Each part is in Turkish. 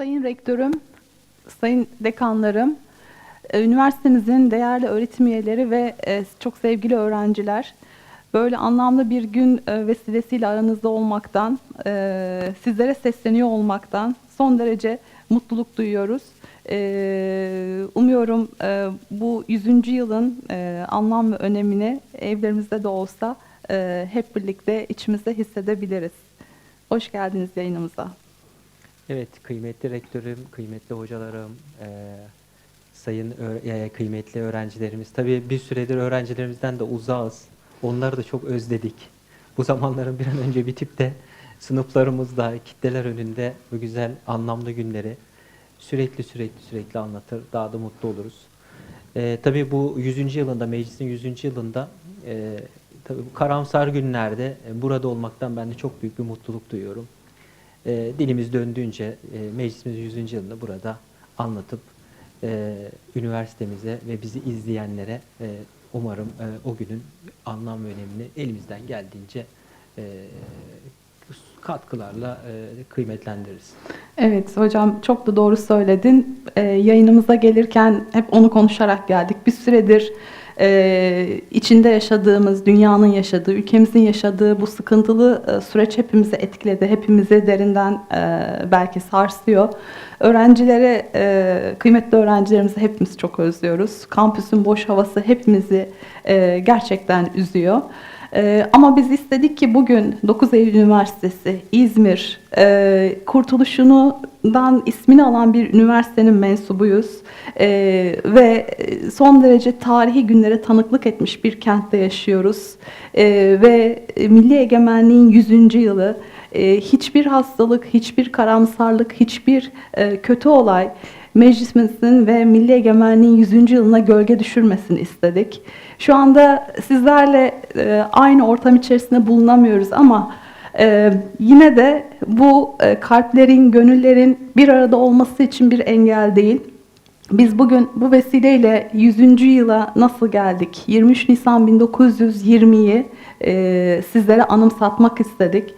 Sayın Rektörüm, Sayın Dekanlarım, e, üniversitemizin değerli öğretim üyeleri ve e, çok sevgili öğrenciler, böyle anlamlı bir gün e, vesilesiyle aranızda olmaktan, sizlere sesleniyor olmaktan son derece mutluluk duyuyoruz. Umuyorum bu 100. yılın anlam ve önemini evlerimizde de olsa hep birlikte içimizde hissedebiliriz. Hoş geldiniz yayınımıza. Evet, kıymetli rektörüm, kıymetli hocalarım, eee, sayın e, kıymetli öğrencilerimiz. Tabii bir süredir öğrencilerimizden de uzağız. Onları da çok özledik. Bu zamanların bir an önce bitip de sınıflarımızda, kitleler önünde bu güzel, anlamlı günleri sürekli sürekli sürekli anlatır. Daha da mutlu oluruz. Eee tabii bu 100. yılında, meclisin 100. yılında eee tabii bu karamsar günlerde e, burada olmaktan ben de çok büyük bir mutluluk duyuyorum. E, dilimiz döndüğünce e, meclisimiz 100. yılında burada anlatıp e, üniversitemize ve bizi izleyenlere e, umarım e, o günün anlam ve önemini elimizden geldiğince e, katkılarla e, kıymetlendiririz. Evet hocam çok da doğru söyledin. Ee, yayınımıza gelirken hep onu konuşarak geldik. Bir süredir e, içinde yaşadığımız, dünyanın yaşadığı, ülkemizin yaşadığı bu sıkıntılı e, süreç hepimizi etkiledi. Hepimizi derinden e, belki sarsıyor. Öğrencilere, e, kıymetli öğrencilerimizi hepimiz çok özlüyoruz. Kampüsün boş havası hepimizi e, gerçekten üzüyor. Ee, ama biz istedik ki bugün 9 Eylül Üniversitesi, İzmir, e, kurtuluşundan ismini alan bir üniversitenin mensubuyuz. Ee, ve son derece tarihi günlere tanıklık etmiş bir kentte yaşıyoruz. Ee, ve Milli Egemenliğin 100. yılı, e, hiçbir hastalık, hiçbir karamsarlık, hiçbir e, kötü olay meclisimizin ve Milli Egemenliğin 100. yılına gölge düşürmesini istedik. Şu anda sizlerle e, aynı ortam içerisinde bulunamıyoruz ama e, yine de bu e, kalplerin, gönüllerin bir arada olması için bir engel değil. Biz bugün bu vesileyle 100. yıla nasıl geldik? 23 Nisan 1920'yi e, sizlere anımsatmak istedik.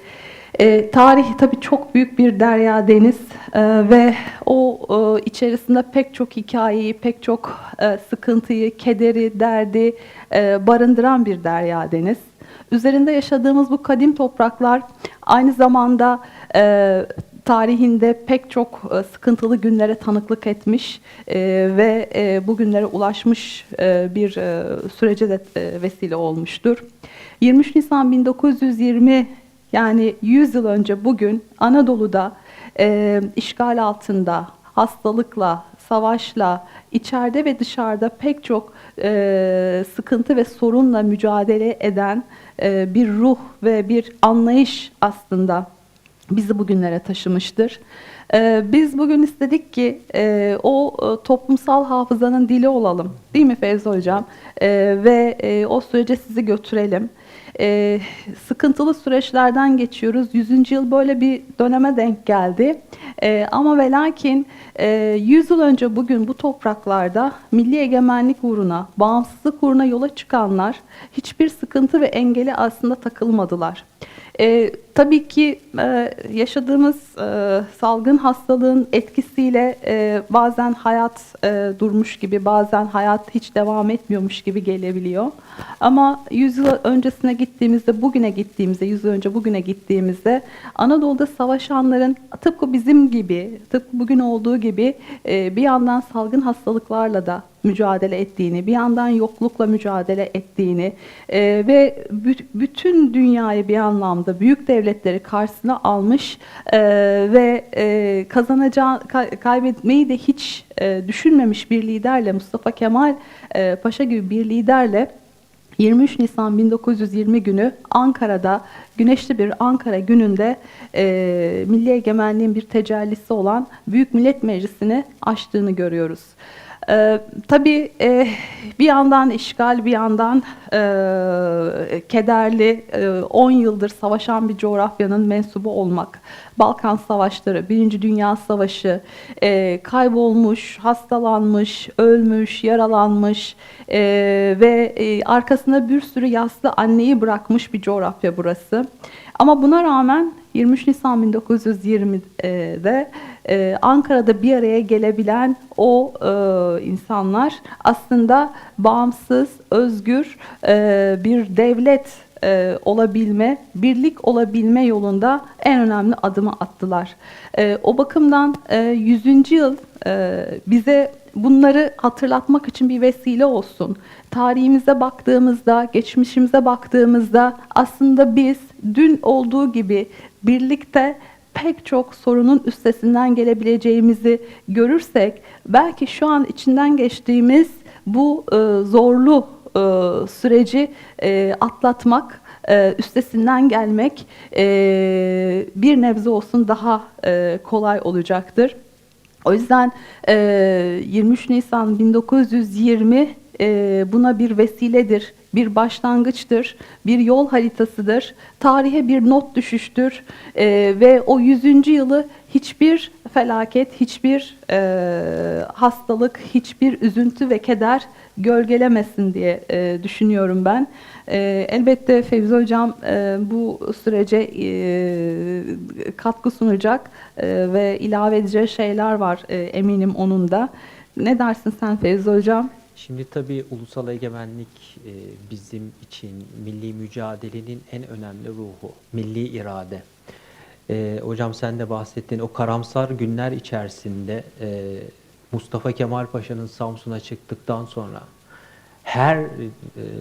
E, tarih tabii çok büyük bir derya deniz e, ve o e, içerisinde pek çok hikayeyi, pek çok e, sıkıntıyı, kederi, derdi e, barındıran bir derya deniz. Üzerinde yaşadığımız bu kadim topraklar aynı zamanda e, tarihinde pek çok e, sıkıntılı günlere tanıklık etmiş e, ve e, bu günlere ulaşmış bir sürece de vesile olmuştur. 23 Nisan 1920 yani 100 yıl önce bugün Anadolu'da e, işgal altında hastalıkla, savaşla, içeride ve dışarıda pek çok e, sıkıntı ve sorunla mücadele eden e, bir ruh ve bir anlayış aslında bizi bugünlere taşımıştır. Ee, Biz bugün istedik ki e, o e, toplumsal hafızanın dili olalım. Değil mi Fevzi Hocam? Ve e, o sürece sizi götürelim. Ee, Sıkıntılı süreçlerden geçiyoruz. 100. yıl böyle bir döneme denk geldi. Ee, Ama ve lakin e, 100 yıl önce bugün bu topraklarda milli egemenlik uğruna, bağımsızlık uğruna yola çıkanlar hiçbir sıkıntı ve engeli aslında takılmadılar. E, tabii ki e, yaşadığımız e, salgın hastalığın etkisiyle e, bazen hayat e, durmuş gibi, bazen hayat hiç devam etmiyormuş gibi gelebiliyor. Ama 100 yıl öncesine gittiğimizde, bugüne gittiğimizde, 100 yıl önce bugüne gittiğimizde Anadolu'da savaşanların tıpkı bizim gibi, tıpkı bugün olduğu gibi e, bir yandan salgın hastalıklarla da mücadele ettiğini, bir yandan yoklukla mücadele ettiğini e, ve bü- bütün dünyayı bir anlamda büyük devletleri karşısına almış e, ve e, kazanacağı, ka- kaybetmeyi de hiç e, düşünmemiş bir liderle, Mustafa Kemal e, Paşa gibi bir liderle 23 Nisan 1920 günü Ankara'da güneşli bir Ankara gününde e, milli egemenliğin bir tecellisi olan Büyük Millet Meclisi'ni açtığını görüyoruz. E, tabii e, bir yandan işgal, bir yandan e, kederli, e, 10 yıldır savaşan bir coğrafyanın mensubu olmak. Balkan Savaşları, Birinci Dünya Savaşı, e, kaybolmuş, hastalanmış, ölmüş, yaralanmış e, ve e, arkasında bir sürü yaslı anneyi bırakmış bir coğrafya burası. Ama buna rağmen 23 Nisan 1920'de e, Ankara'da bir araya gelebilen o e, insanlar aslında bağımsız, özgür e, bir devlet e, olabilme, birlik olabilme yolunda en önemli adımı attılar. E, o bakımdan e, 100. yıl e, bize bunları hatırlatmak için bir vesile olsun. Tarihimize baktığımızda, geçmişimize baktığımızda aslında biz dün olduğu gibi birlikte pek çok sorunun üstesinden gelebileceğimizi görürsek belki şu an içinden geçtiğimiz bu e, zorlu e, süreci e, atlatmak, e, üstesinden gelmek e, bir nebze olsun daha e, kolay olacaktır. O yüzden e, 23 Nisan 1920 e, buna bir vesiledir, bir başlangıçtır, bir yol haritasıdır, tarihe bir not düşüştür e, ve o 100. yılı hiçbir felaket, hiçbir e, hastalık, hiçbir üzüntü ve keder gölgelemesin diye e, düşünüyorum ben. E, elbette Fevzi Hocam e, bu sürece e, katkı sunacak e, ve ilave edeceği şeyler var e, eminim onun da. Ne dersin sen Fevzi Hocam? Şimdi tabii ulusal egemenlik e, bizim için milli mücadelenin en önemli ruhu, milli irade. E, hocam sen de bahsettin o karamsar günler içerisinde e, Mustafa Kemal Paşa'nın Samsun'a çıktıktan sonra her e,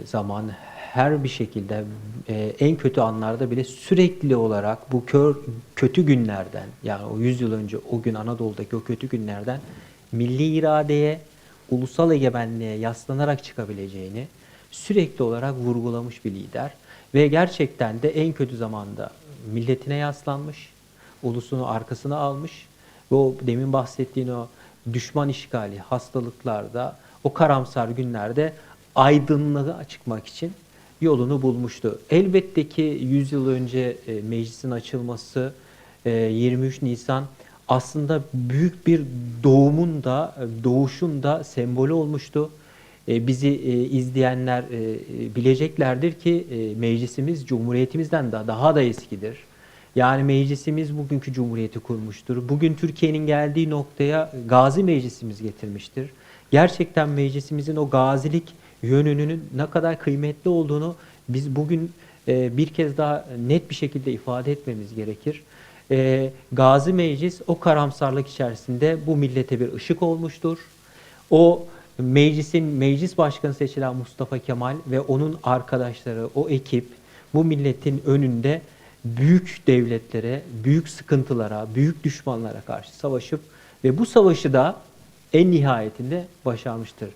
zaman her bir şekilde e, en kötü anlarda bile sürekli olarak bu kör, kötü günlerden yani o 100 yıl önce o gün Anadolu'daki o kötü günlerden milli iradeye, ulusal egemenliğe yaslanarak çıkabileceğini sürekli olarak vurgulamış bir lider ve gerçekten de en kötü zamanda milletine yaslanmış, ulusunu arkasına almış ve o demin bahsettiğin o düşman işgali, hastalıklarda, o karamsar günlerde aydınlığa çıkmak için yolunu bulmuştu. Elbette ki 100 yıl önce e, meclisin açılması e, 23 Nisan aslında büyük bir doğumun da doğuşun da sembolü olmuştu. E, bizi e, izleyenler e, bileceklerdir ki meclisimiz cumhuriyetimizden de daha da eskidir. Yani meclisimiz bugünkü cumhuriyeti kurmuştur. Bugün Türkiye'nin geldiği noktaya gazi meclisimiz getirmiştir. Gerçekten meclisimizin o gazilik yönünün ne kadar kıymetli olduğunu biz bugün bir kez daha net bir şekilde ifade etmemiz gerekir. E, Gazi Meclis o karamsarlık içerisinde bu millete bir ışık olmuştur. O meclisin meclis başkanı seçilen Mustafa Kemal ve onun arkadaşları, o ekip bu milletin önünde büyük devletlere, büyük sıkıntılara, büyük düşmanlara karşı savaşıp ve bu savaşı da en nihayetinde başarmıştır.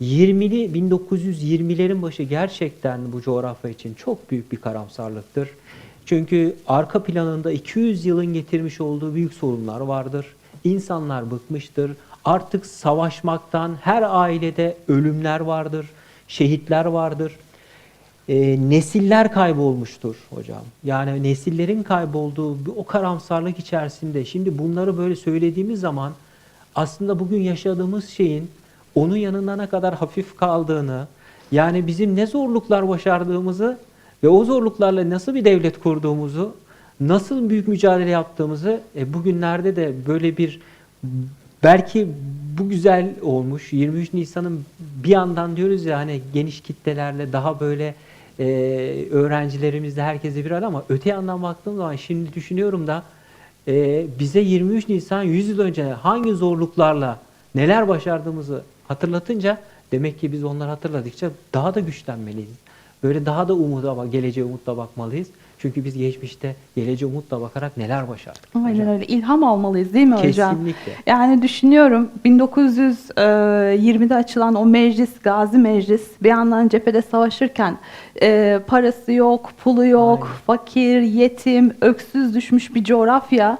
20'li 1920'lerin başı gerçekten bu coğrafya için çok büyük bir karamsarlıktır. Çünkü arka planında 200 yılın getirmiş olduğu büyük sorunlar vardır. İnsanlar bıkmıştır. Artık savaşmaktan her ailede ölümler vardır, şehitler vardır. E, nesiller kaybolmuştur hocam. Yani nesillerin kaybolduğu o karamsarlık içerisinde şimdi bunları böyle söylediğimiz zaman aslında bugün yaşadığımız şeyin onun yanında ne kadar hafif kaldığını, yani bizim ne zorluklar başardığımızı ve o zorluklarla nasıl bir devlet kurduğumuzu, nasıl büyük mücadele yaptığımızı e, bugünlerde de böyle bir belki bu güzel olmuş. 23 Nisan'ın bir yandan diyoruz ya hani geniş kitlelerle daha böyle e, öğrencilerimizle herkese bir arada ama öte yandan baktığım zaman şimdi düşünüyorum da e, bize 23 Nisan 100 yıl önce hangi zorluklarla neler başardığımızı hatırlatınca demek ki biz onları hatırladıkça daha da güçlenmeliyiz. Böyle daha da umuda, bak- geleceğe umutla bakmalıyız. Çünkü biz geçmişte geleceğe umutla bakarak neler başardık. Aynen hocam. öyle. İlham almalıyız değil mi hocam? Kesinlikle. Yani düşünüyorum 1920'de açılan o meclis, Gazi Meclis bir yandan cephede savaşırken e, parası yok, pulu yok, Aynen. fakir, yetim, öksüz düşmüş bir coğrafya.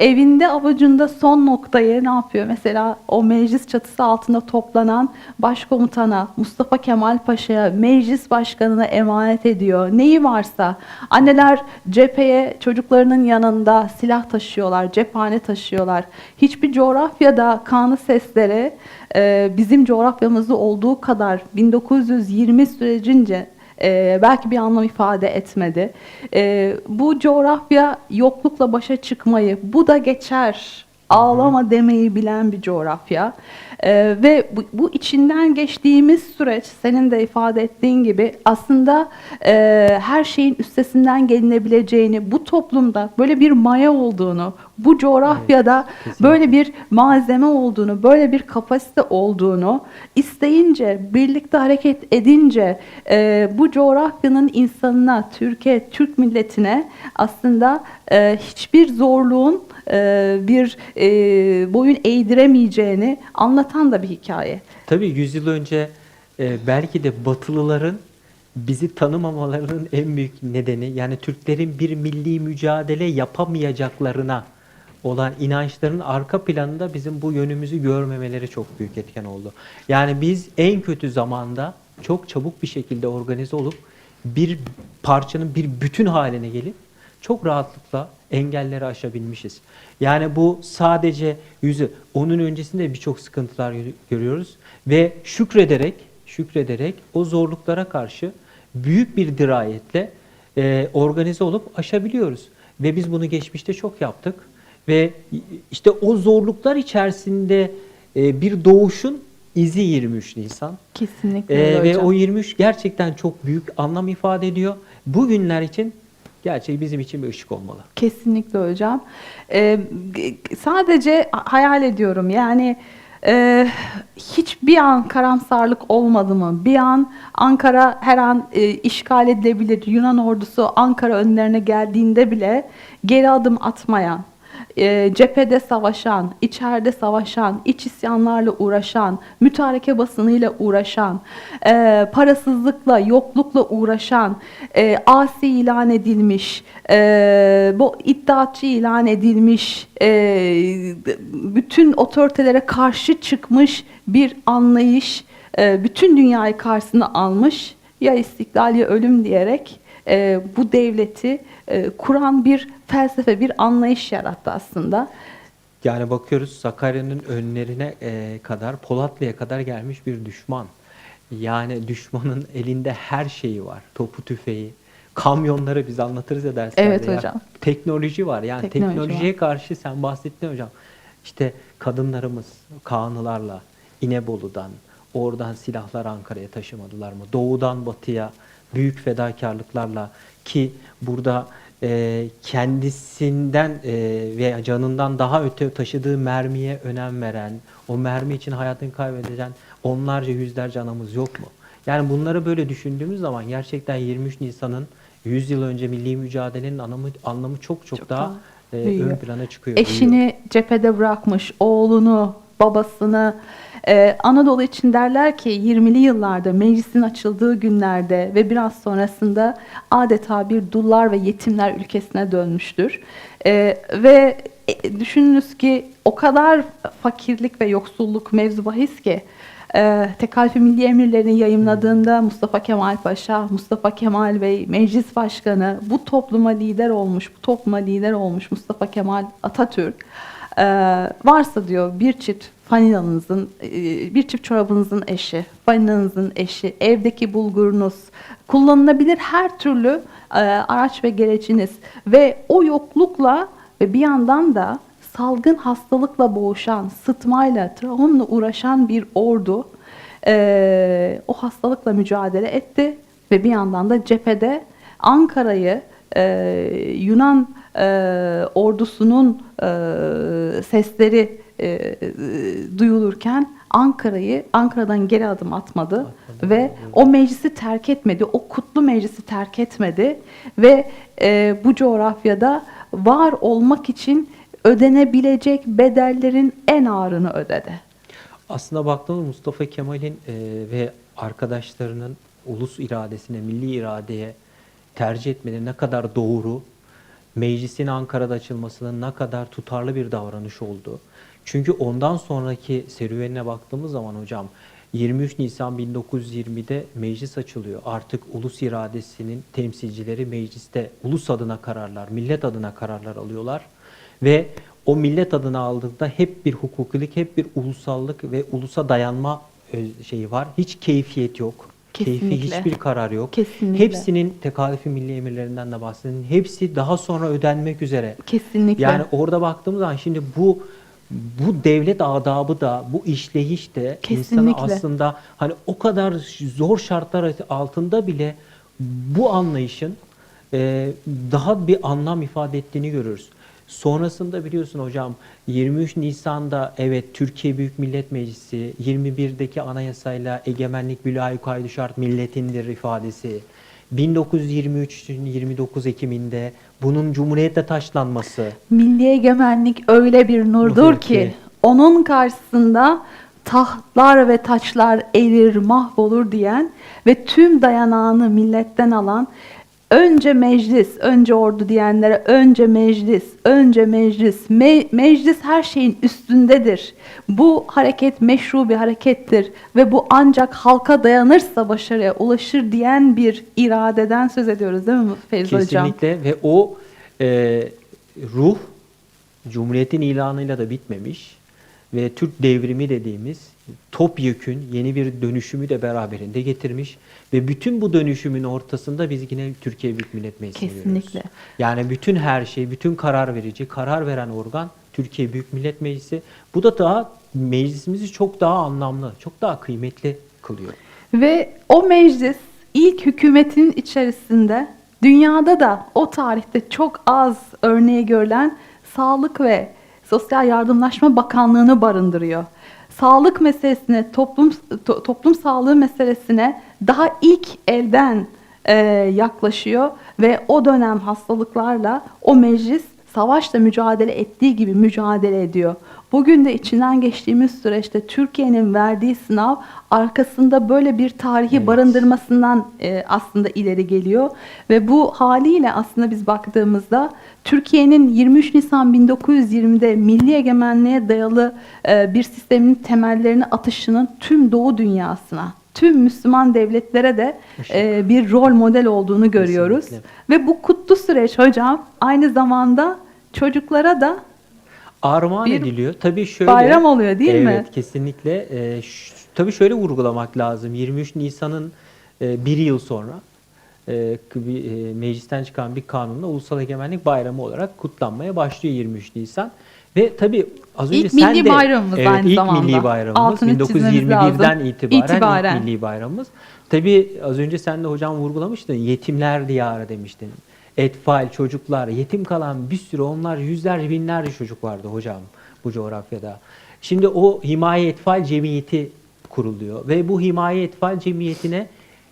Evinde avucunda son noktayı ne yapıyor? Mesela o meclis çatısı altında toplanan başkomutana Mustafa Kemal Paşa'ya meclis başkanına emanet ediyor. Neyi varsa anneler cepheye çocuklarının yanında silah taşıyorlar, cephane taşıyorlar. Hiçbir coğrafyada kanı seslere e, bizim coğrafyamızda olduğu kadar 1920 sürecince Ee, belki bir anlam ifade etmedi. Ee, bu coğrafya yoklukla başa çıkmayı, bu da geçer, ağlama demeyi bilen bir coğrafya. Ee, ve bu, bu içinden geçtiğimiz süreç senin de ifade ettiğin gibi aslında e, her şeyin üstesinden gelinebileceğini, bu toplumda böyle bir maya olduğunu, bu coğrafyada kesinlikle. böyle bir malzeme olduğunu, böyle bir kapasite olduğunu isteyince, birlikte hareket edince e, bu coğrafyanın insanına, Türkiye, Türk milletine aslında e, hiçbir zorluğun bir e, boyun eğdiremeyeceğini anlatan da bir hikaye. Tabii 100 yıl önce e, belki de Batılıların bizi tanımamalarının en büyük nedeni yani Türklerin bir milli mücadele yapamayacaklarına olan inançların arka planında bizim bu yönümüzü görmemeleri çok büyük etken oldu. Yani biz en kötü zamanda çok çabuk bir şekilde organize olup bir parçanın bir bütün haline gelip çok rahatlıkla engelleri aşabilmişiz. Yani bu sadece yüzü, onun öncesinde birçok sıkıntılar gö- görüyoruz ve şükrederek, şükrederek o zorluklara karşı büyük bir dirayetle e, organize olup aşabiliyoruz. Ve biz bunu geçmişte çok yaptık ve işte o zorluklar içerisinde e, bir doğuşun izi 23 Nisan. Kesinlikle Ee, ve hocam. o 23 gerçekten çok büyük anlam ifade ediyor. Bugünler için gerçek bizim için bir ışık olmalı. Kesinlikle hocam. Ee, sadece hayal ediyorum yani e, hiçbir an karamsarlık olmadı mı? Bir an Ankara her an e, işgal edilebilir. Yunan ordusu Ankara önlerine geldiğinde bile geri adım atmayan, e, cephede savaşan, içeride savaşan, iç isyanlarla uğraşan, mütareke basınıyla uğraşan, e, parasızlıkla, yoklukla uğraşan, e, asi ilan edilmiş, e, bu iddiatçı ilan edilmiş, e, bütün otoritelere karşı çıkmış bir anlayış, e, bütün dünyayı karşısına almış, ya istiklal ya ölüm diyerek e, bu devleti e, kuran bir felsefe, bir anlayış yarattı aslında. Yani bakıyoruz Sakarya'nın önlerine e, kadar, Polatlı'ya kadar gelmiş bir düşman. Yani düşmanın elinde her şeyi var. Topu tüfeği, kamyonları biz anlatırız ya derslerde. Evet ya. hocam. Teknoloji var. Yani Teknoloji teknolojiye karşı sen bahsettin hocam. İşte kadınlarımız Kanılarla İnebolu'dan, oradan silahlar Ankara'ya taşımadılar mı? Doğudan batıya büyük fedakarlıklarla ki burada e, kendisinden e, veya canından daha öte taşıdığı mermiye önem veren, o mermi için hayatını kaybeden onlarca yüzlerce anamız yok mu? Yani bunları böyle düşündüğümüz zaman gerçekten 23 Nisan'ın 100 yıl önce milli mücadelenin anlamı, anlamı çok çok, Çok daha, daha e, büyüyor. ön plana çıkıyor. büyüyor. Eşini cephede bırakmış, oğlunu, babasını. Ee, Anadolu için derler ki 20'li yıllarda meclisin açıldığı günlerde ve biraz sonrasında adeta bir dullar ve yetimler ülkesine dönmüştür. Ee, ve e, düşününüz ki o kadar fakirlik ve yoksulluk mevzu bahis ki e, Tekalfi Milli Emirlerini yayımladığında Mustafa Kemal Paşa, Mustafa Kemal Bey, meclis başkanı bu topluma lider olmuş, bu topluma lider olmuş Mustafa Kemal Atatürk e, varsa diyor bir çift fanilanızın, e, bir çift çorabınızın eşi, fanilanızın eşi, evdeki bulgurunuz, kullanılabilir her türlü e, araç ve gereciniz ve o yoklukla ve bir yandan da salgın hastalıkla boğuşan, sıtmayla, travmla uğraşan bir ordu e, o hastalıkla mücadele etti ve bir yandan da cephede Ankara'yı Yunan ordusunun sesleri e, e, duyulurken Ankara'yı Ankara'dan geri adım atmadı Atmadı. ve o meclisi terk etmedi, o kutlu meclisi terk etmedi ve e, bu coğrafyada var olmak için ödenebilecek bedellerin en ağırını ödedi. Aslında baktığımız Mustafa Kemal'in e, ve arkadaşlarının ulus iradesine, milli iradeye tercih etmeleri ne kadar doğru, meclisin Ankara'da açılmasının ne kadar tutarlı bir davranış oldu. Çünkü ondan sonraki serüvenine baktığımız zaman hocam 23 Nisan 1920'de meclis açılıyor. Artık ulus iradesinin temsilcileri mecliste ulus adına kararlar, millet adına kararlar alıyorlar. Ve o millet adına aldığında hep bir hukukilik, hep bir ulusallık ve ulusa dayanma ö- şeyi var. Hiç keyfiyet yok. Keyfi Kesinlikle. hiçbir karar yok. Kesinlikle. Hepsinin tekalifi milli emirlerinden de bahsedin. Hepsi daha sonra ödenmek üzere. Kesinlikle. Yani orada baktığımız zaman şimdi bu bu devlet adabı da bu işleyiş de insanı Kesinlikle. aslında hani o kadar zor şartlar altında bile bu anlayışın e, daha bir anlam ifade ettiğini görürüz. Sonrasında biliyorsun hocam 23 Nisan'da evet Türkiye Büyük Millet Meclisi 21'deki anayasayla egemenlik bülay kaydı şart milletindir ifadesi. 1923'ün 29 Ekim'inde bunun Cumhuriyet'te taşlanması. Milli egemenlik öyle bir nurdur ki ki. onun karşısında tahtlar ve taçlar erir, mahvolur diyen ve tüm dayanağını milletten alan önce meclis, önce ordu diyenlere önce meclis, önce meclis, me- meclis her şeyin üstündedir. Bu hareket meşru bir harekettir ve bu ancak halka dayanırsa başarıya ulaşır diyen bir iradeden söz ediyoruz değil mi Feyzi Hocam? Kesinlikle ve o e, ruh Cumhuriyet'in ilanıyla da bitmemiş ve Türk devrimi dediğimiz topyekün yeni bir dönüşümü de beraberinde getirmiş ve bütün bu dönüşümün ortasında biz yine Türkiye Büyük Millet Meclisi'ni Kesinlikle. görüyoruz. Yani bütün her şey, bütün karar verici, karar veren organ Türkiye Büyük Millet Meclisi. Bu da daha meclisimizi çok daha anlamlı, çok daha kıymetli kılıyor. Ve o meclis ilk hükümetin içerisinde dünyada da o tarihte çok az örneği görülen Sağlık ve Sosyal Yardımlaşma Bakanlığı'nı barındırıyor. Sağlık meselesine, toplum to- toplum sağlığı meselesine daha ilk elden e, yaklaşıyor ve o dönem hastalıklarla o meclis savaşla mücadele ettiği gibi mücadele ediyor. Bugün de içinden geçtiğimiz süreçte Türkiye'nin verdiği sınav arkasında böyle bir tarihi Evet. barındırmasından e, aslında ileri geliyor ve bu haliyle aslında biz baktığımızda Türkiye'nin 23 Nisan 1920'de milli egemenliğe dayalı e, bir sistemin temellerini atışının tüm Doğu dünyasına, tüm Müslüman devletlere de e, bir rol model olduğunu görüyoruz. Kesinlikle. Ve bu kutlu süreç hocam aynı zamanda çocuklara da armağan Bir ediliyor. Tabii şöyle bayram oluyor değil mi? Evet kesinlikle. Ee, ş- tabii şöyle vurgulamak lazım. 23 Nisan'ın e, bir yıl sonra e, bir, e, meclisten çıkan bir kanunla Ulusal Egemenlik Bayramı olarak kutlanmaya başlıyor 23 Nisan. Ve tabii az önce İlk sen milli de bayramımız evet, aynı ilk zamanda. milli bayramımız Altını çizmemiz 1921'den lazım. itibaren, İtibaren. ilk milli bayramımız. Tabii az önce sen de hocam vurgulamıştın. Yetimler diyarı demiştin. Etfal, çocuklar, yetim kalan bir sürü onlar yüzlerce binlerce çocuk vardı hocam bu coğrafyada. Şimdi o Himaye Etfal Cemiyeti kuruluyor ve bu Himaye Etfal Cemiyeti'ne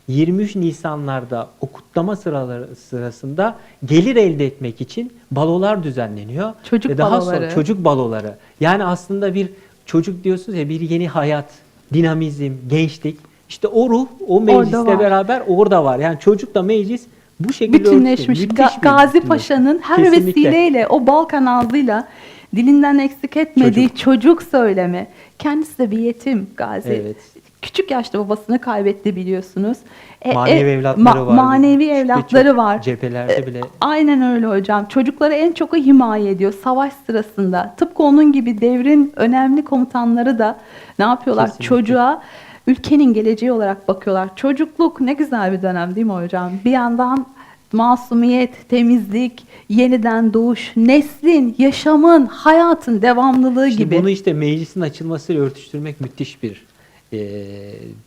23 Nisanlarda o kutlama sıraları sırasında gelir elde etmek için balolar düzenleniyor. Çocuk ve daha baloları. sonra çocuk baloları. Yani aslında bir çocuk diyorsunuz ya bir yeni hayat, dinamizm, gençlik. İşte o ruh o meclisle beraber orada var. Yani çocukla meclis bu şekilde bütünleşmiş. Ga- Gazi. Paşa'nın her Kesinlikle. vesileyle o Balkan ağzıyla dilinden eksik etmediği çocuk, söylemi. Kendisi de bir yetim Gazi. Evet. Küçük yaşta babasını kaybetti biliyorsunuz. E, Manevi e, evlatları ma- var. Manevi evlatları çok var. Cephelerde bile Aynen öyle hocam. Çocukları en çok o himaye ediyor savaş sırasında. Tıpkı onun gibi devrin önemli komutanları da ne yapıyorlar? Kesinlikle. Çocuğa ülkenin geleceği olarak bakıyorlar. Çocukluk ne güzel bir dönem değil mi hocam? Bir yandan masumiyet, temizlik, yeniden doğuş, neslin, yaşamın, hayatın devamlılığı Şimdi gibi. bunu işte meclisin açılmasıyla örtüştürmek müthiş bir e,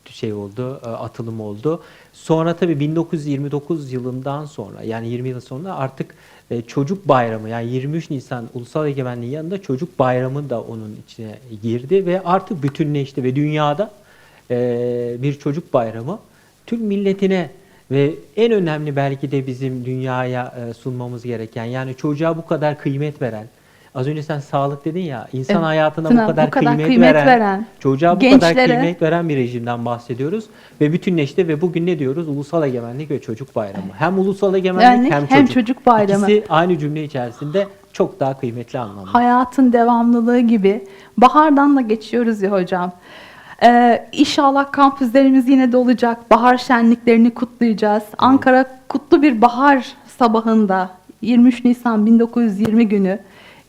şey oldu, e, atılım oldu. Sonra tabii 1929 yılından sonra yani 20 yıl sonra artık e, çocuk bayramı yani 23 Nisan Ulusal Egemenliği yanında çocuk bayramı da onun içine girdi ve artık bütünleşti ve dünyada e, bir çocuk bayramı Türk milletine ve en önemli belki de bizim dünyaya e, sunmamız gereken yani çocuğa bu kadar kıymet veren Az önce sen sağlık dedin ya, insan Evet, hayatına Tuna, bu kadar, bu kadar kıymet, kıymet veren, veren, çocuğa bu kadar gençlere- kıymet veren bir rejimden bahsediyoruz ve bütünleşti ve bugün ne diyoruz? Ulusal Egemenlik ve Çocuk Bayramı. Hem Ulusal Egemenlik Yani hem, hem çocuk. çocuk bayramı. İkisi aynı cümle içerisinde çok daha kıymetli anlamda. hayatın devamlılığı gibi. Bahardan da geçiyoruz ya hocam. Ee, inşallah kampüslerimiz yine de olacak. Bahar şenliklerini kutlayacağız. Ankara kutlu bir bahar sabahında 23 Nisan 1920 günü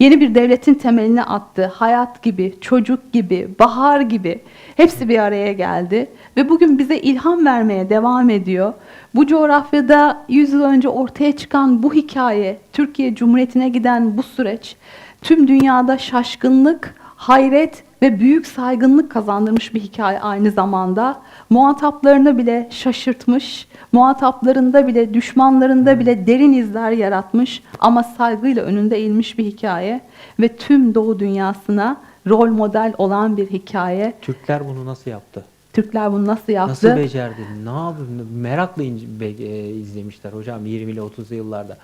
Yeni bir devletin temelini attı. Hayat gibi, çocuk gibi, bahar gibi hepsi bir araya geldi ve bugün bize ilham vermeye devam ediyor. Bu coğrafyada 100 yıl önce ortaya çıkan bu hikaye, Türkiye Cumhuriyeti'ne giden bu süreç tüm dünyada şaşkınlık, hayret ve büyük saygınlık kazandırmış bir hikaye aynı zamanda. Muhataplarını bile şaşırtmış, muhataplarında bile, düşmanlarında bile derin izler yaratmış ama saygıyla önünde eğilmiş bir hikaye ve tüm Doğu dünyasına rol model olan bir hikaye. Türkler bunu nasıl yaptı? Türkler bunu nasıl yaptı? Nasıl becerdi? Ne yapıyor? Merakla e, izlemişler hocam 20 ile 30'lu yıllarda.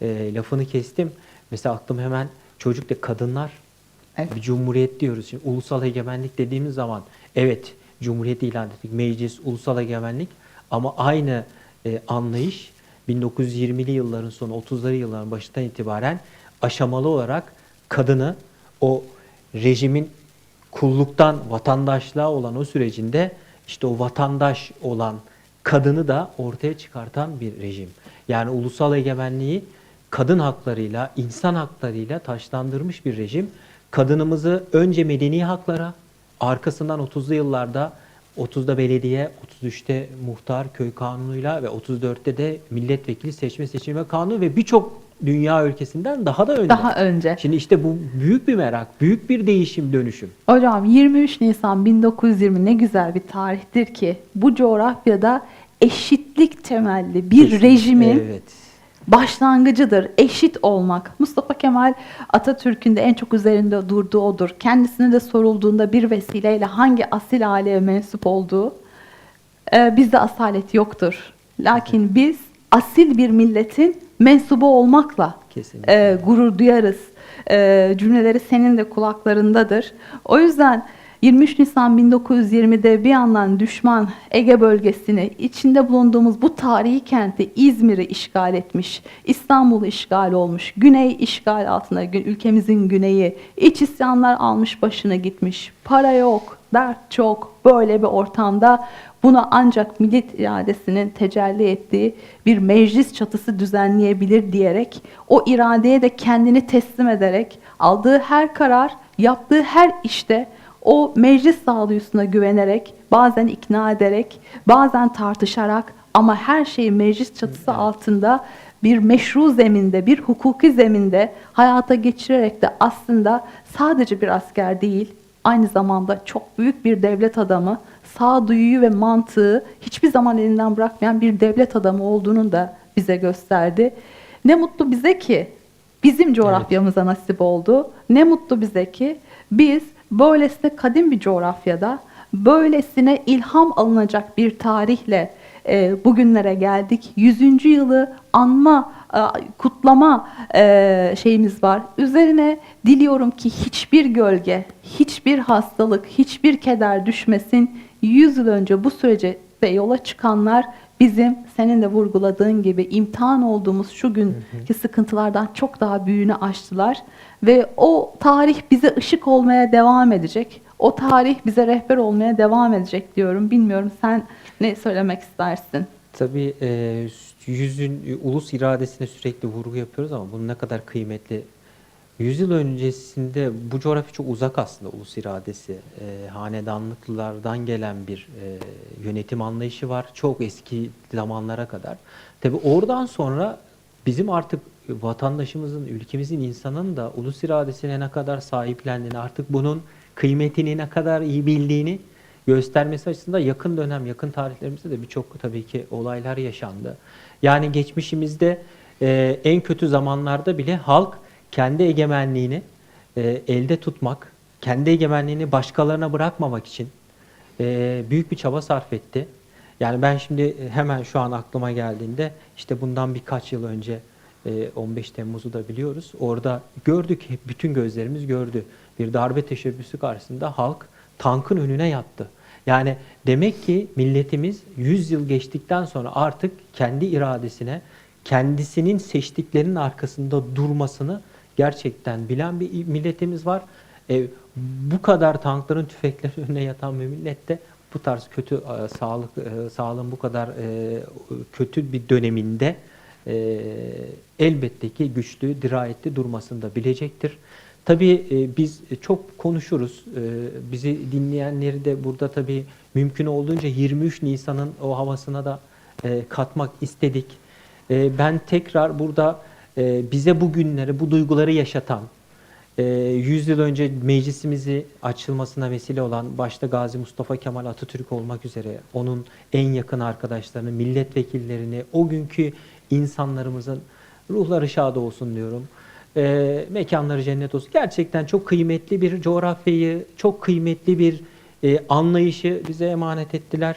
E, lafını kestim. Mesela aklım hemen çocuk de kadınlar. Evet. Bir cumhuriyet diyoruz. Şimdi ulusal egemenlik dediğimiz zaman evet cumhuriyet ilan ettik. Meclis, ulusal egemenlik ama aynı e, anlayış 1920'li yılların sonu 30'ları yılların başından itibaren aşamalı olarak kadını o rejimin kulluktan vatandaşlığa olan o sürecinde işte o vatandaş olan kadını da ortaya çıkartan bir rejim. Yani ulusal egemenliği kadın haklarıyla, insan haklarıyla taşlandırmış bir rejim. Kadınımızı önce medeni haklara, arkasından 30'lu yıllarda 30'da belediye, 33'te muhtar köy kanunuyla ve 34'te de milletvekili seçme seçilme kanunu ve birçok dünya ülkesinden daha da önde. Daha önce. Şimdi işte bu büyük bir merak, büyük bir değişim, dönüşüm. Hocam 23 Nisan 1920 ne güzel bir tarihtir ki bu coğrafyada eşitlik temelli bir Kesinlikle, rejimin evet. Başlangıcıdır. Eşit olmak. Mustafa Kemal Atatürk'ün de en çok üzerinde durduğu odur. Kendisine de sorulduğunda bir vesileyle hangi asil aileye mensup olduğu e, bizde asalet yoktur. Lakin biz asil bir milletin mensubu olmakla Kesinlikle. e, gurur duyarız. E, cümleleri senin de kulaklarındadır. O yüzden 23 Nisan 1920'de bir yandan düşman Ege bölgesini, içinde bulunduğumuz bu tarihi kenti İzmir'i işgal etmiş, İstanbul'u işgal olmuş, güney işgal altında, ülkemizin güneyi, iç isyanlar almış başına gitmiş, para yok, dert çok, böyle bir ortamda bunu ancak millet iradesinin tecelli ettiği bir meclis çatısı düzenleyebilir diyerek, o iradeye de kendini teslim ederek, aldığı her karar, yaptığı her işte o meclis sağduyusuna güvenerek, bazen ikna ederek, bazen tartışarak ama her şeyi meclis çatısı altında bir meşru zeminde, bir hukuki zeminde hayata geçirerek de aslında sadece bir asker değil, aynı zamanda çok büyük bir devlet adamı, sağduyuyu ve mantığı hiçbir zaman elinden bırakmayan bir devlet adamı olduğunu da bize gösterdi. Ne mutlu bize ki bizim coğrafyamıza nasip oldu. Ne mutlu bize ki biz böylesine kadim bir coğrafyada, böylesine ilham alınacak bir tarihle e, bugünlere geldik. 100. yılı anma, e, kutlama e, şeyimiz var. Üzerine diliyorum ki hiçbir gölge, hiçbir hastalık, hiçbir keder düşmesin. 100 yıl önce bu sürece ve yola çıkanlar bizim senin de vurguladığın gibi imtihan olduğumuz şu günkü sıkıntılardan çok daha büyüğünü aştılar. Ve o tarih bize ışık olmaya devam edecek. O tarih bize rehber olmaya devam edecek diyorum. Bilmiyorum sen ne söylemek istersin? Tabii e, yüzün ulus iradesine sürekli vurgu yapıyoruz ama bunun ne kadar kıymetli. Yüzyıl öncesinde bu coğrafya çok uzak aslında ulus iradesi. E, hanedanlıklardan gelen bir e, yönetim anlayışı var. Çok eski zamanlara kadar. Tabii oradan sonra bizim artık vatandaşımızın, ülkemizin insanın da ulus iradesine ne kadar sahiplendiğini, artık bunun kıymetini ne kadar iyi bildiğini göstermesi açısından yakın dönem, yakın tarihlerimizde de birçok tabii ki olaylar yaşandı. Yani geçmişimizde e, en kötü zamanlarda bile halk kendi egemenliğini e, elde tutmak, kendi egemenliğini başkalarına bırakmamak için e, büyük bir çaba sarf etti. Yani ben şimdi hemen şu an aklıma geldiğinde işte bundan birkaç yıl önce e, 15 Temmuz'u da biliyoruz. Orada gördük, bütün gözlerimiz gördü. Bir darbe teşebbüsü karşısında halk tankın önüne yattı. Yani demek ki milletimiz 100 yıl geçtikten sonra artık kendi iradesine, kendisinin seçtiklerinin arkasında durmasını gerçekten bilen bir milletimiz var. E, bu kadar tankların tüfeklerin önüne yatan bir millette bu tarz kötü e, sağlık e, sağlığın bu kadar e, kötü bir döneminde e, elbette ki güçlü, dirayetli durmasını da bilecektir. Tabii e, biz çok konuşuruz. E, bizi dinleyenleri de burada tabii mümkün olduğunca 23 Nisan'ın o havasına da e, katmak istedik. E, ben tekrar burada bize bu günleri, bu duyguları yaşatan, e, 100 yıl önce meclisimizi açılmasına vesile olan başta Gazi Mustafa Kemal Atatürk olmak üzere onun en yakın arkadaşlarını, milletvekillerini, o günkü insanlarımızın ruhları şad olsun diyorum. E, mekanları cennet olsun. Gerçekten çok kıymetli bir coğrafyayı, çok kıymetli bir e, anlayışı bize emanet ettiler.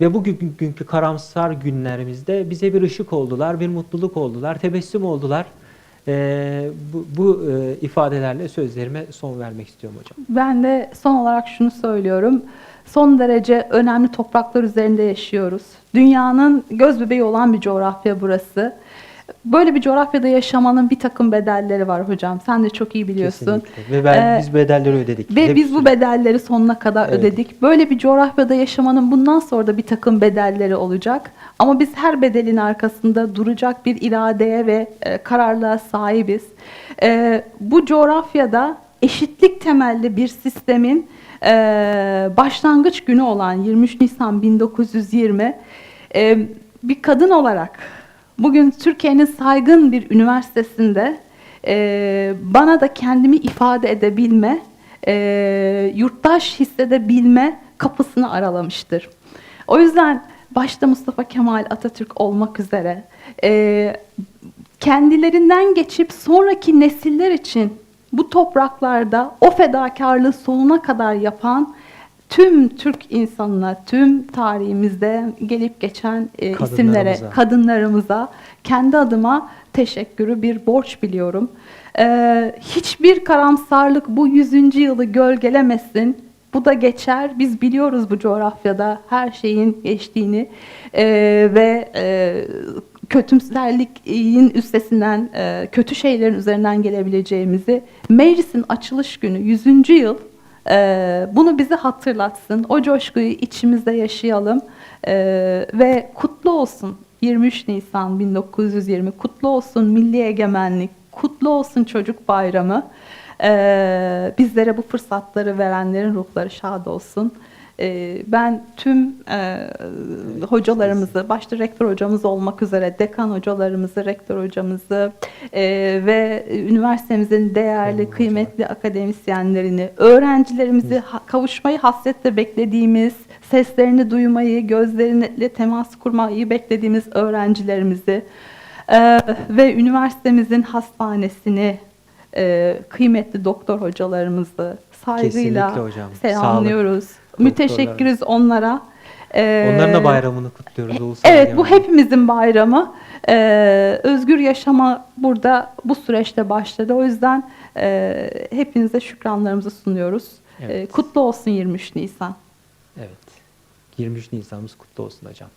Ve bugün günkü karamsar günlerimizde bize bir ışık oldular, bir mutluluk oldular, tebessüm oldular. E, bu bu e, ifadelerle sözlerime son vermek istiyorum hocam. Ben de son olarak şunu söylüyorum. Son derece önemli topraklar üzerinde yaşıyoruz. Dünyanın göz bebeği olan bir coğrafya burası. Böyle bir coğrafyada yaşamanın bir takım bedelleri var hocam. Sen de çok iyi biliyorsun. Kesinlikle. Ve ben, Ee, biz bedelleri ödedik. Ve Hepsi. biz bu bedelleri sonuna kadar Evet. ödedik. Böyle bir coğrafyada yaşamanın bundan sonra da bir takım bedelleri olacak. Ama biz her bedelin arkasında duracak bir iradeye ve e, kararlılığa sahibiz. E, bu coğrafyada eşitlik temelli bir sistemin e, başlangıç günü olan 23 Nisan 1920 e, bir kadın olarak bugün Türkiye'nin saygın bir üniversitesinde e, bana da kendimi ifade edebilme, e, yurttaş hissedebilme kapısını aralamıştır. O yüzden başta Mustafa Kemal Atatürk olmak üzere e, kendilerinden geçip sonraki nesiller için bu topraklarda o fedakarlığı sonuna kadar yapan tüm Türk insanına, tüm tarihimizde gelip geçen e, isimlere, Kadınlarımıza. kadınlarımıza kendi adıma teşekkürü bir borç biliyorum. Ee, hiçbir karamsarlık bu 100. yılı gölgelemesin. Bu da geçer. Biz biliyoruz bu coğrafyada her şeyin geçtiğini Ee, ve e, kötümserliğin üstesinden, e, kötü şeylerin üzerinden gelebileceğimizi meclisin açılış günü 100. yıl e, bunu bize hatırlatsın. O coşkuyu içimizde yaşayalım E, ve kutlu olsun 23 Nisan 1920 kutlu olsun milli egemenlik, kutlu olsun çocuk bayramı. E, bizlere bu fırsatları verenlerin ruhları şad olsun. E, ben tüm e, hocalarımızı, başta rektör hocamız olmak üzere dekan hocalarımızı, rektör hocamızı e, ve üniversitemizin değerli, kıymetli akademisyenlerini, öğrencilerimizi kavuşmayı hasretle beklediğimiz, seslerini duymayı, gözleriyle temas kurmayı beklediğimiz öğrencilerimizi e, ve üniversitemizin hastanesini, kıymetli doktor hocalarımızı saygıyla selamlıyoruz. Müteşekkiriz onlara. E, Onların da bayramını kutluyoruz. Ulusal Evet bu hepimizin bayramı. Ee, özgür yaşama burada bu süreçte başladı. O yüzden e, hepinize şükranlarımızı sunuyoruz. Evet. Ee, kutlu olsun 23 Nisan. Evet. 23 Nisan'ımız kutlu olsun hocam.